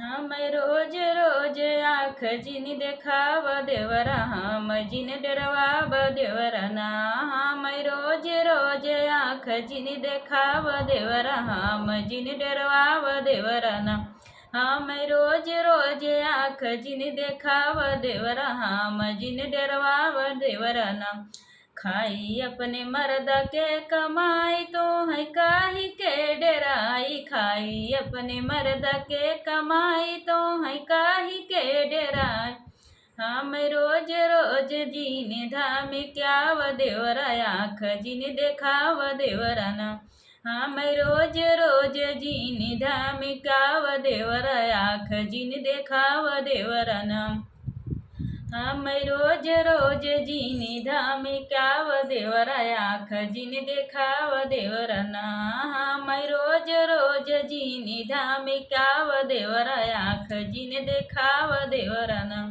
हम रोज रोज आँख जिन देखाव देवरा, हम जिन डरवाब देवरा ना। हम रोज रोज आँख जिन देखाव देवरा, हम जिन डरवाब देवरा ना। हम रोज रोज आँख जिन देखाव देवरा, हम जिन डरवाब देवरा ना। खाई अपने मर्द के कमाई तो है खाई अपने मर्द के कमाई तो है काहे के डराई। हम रोज रोज जीने धाम क्या व देवरा आँख जिन देखाव देवरा ना हम रोज रोज जीने धाम क्या व देवरा आँख जिन व देवरा ना हम रोज रोज जीने धाम क्याव देवरा आँख देखा देखाव ना हम रोज रोज जीने धाम क्याव देवरा आँख देखा देखाव देवरना।